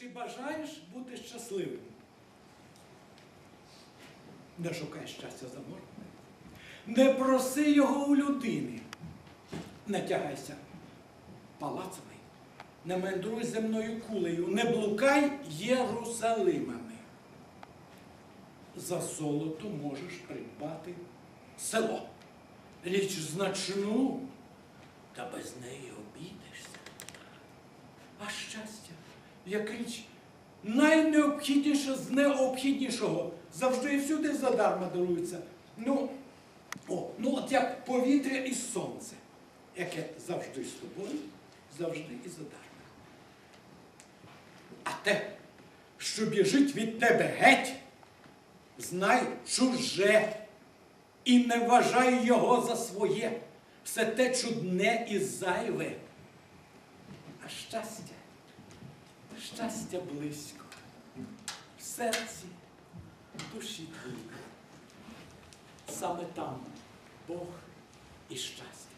Чи бажаєш бути щасливим? Не шукай щастя за морем. Не проси його у людини. Не тягайся палацами, не мандруй земною кулею, не блукай Єрусалимами. За золото можеш придбати село. Річ значну, та без неї обійдешся. А щастя, як річ найнеобхідніша з необхіднішого, завжди і всюди задарма дарується. Ну, о, ну от як повітря і сонце, яке завжди з тобою, завжди і задарма. А те, що біжить від тебе геть, знай чуже і не вважай його за своє. Все те чудне і зайве. А щастя, щастя близько, в серці, в душі твоїй. Саме там Бог і щастя.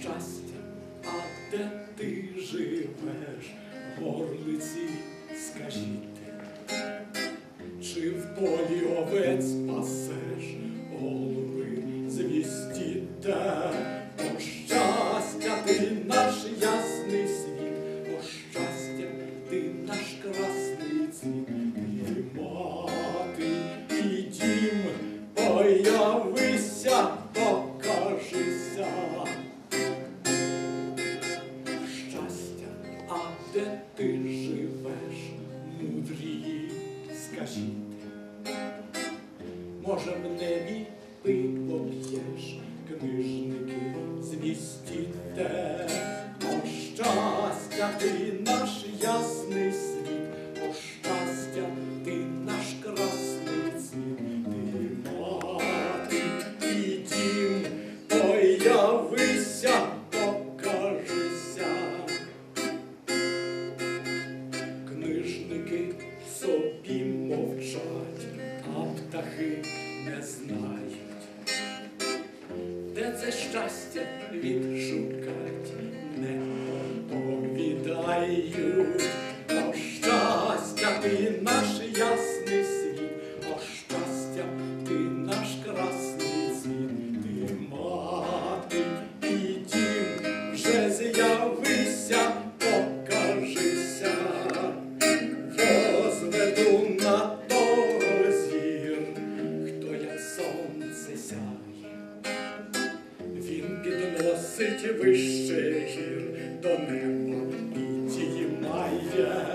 Щастя, а де ти живеш, горлиці, може в небі ти поб'єш книжники звістіте, не знають, де це щастя відшукать, не підносить вище до неба підіймає. О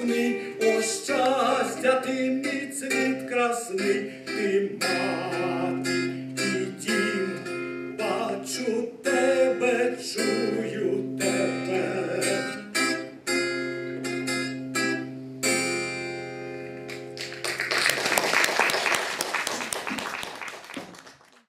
ясний, о щастя, ти мій цвіт красний.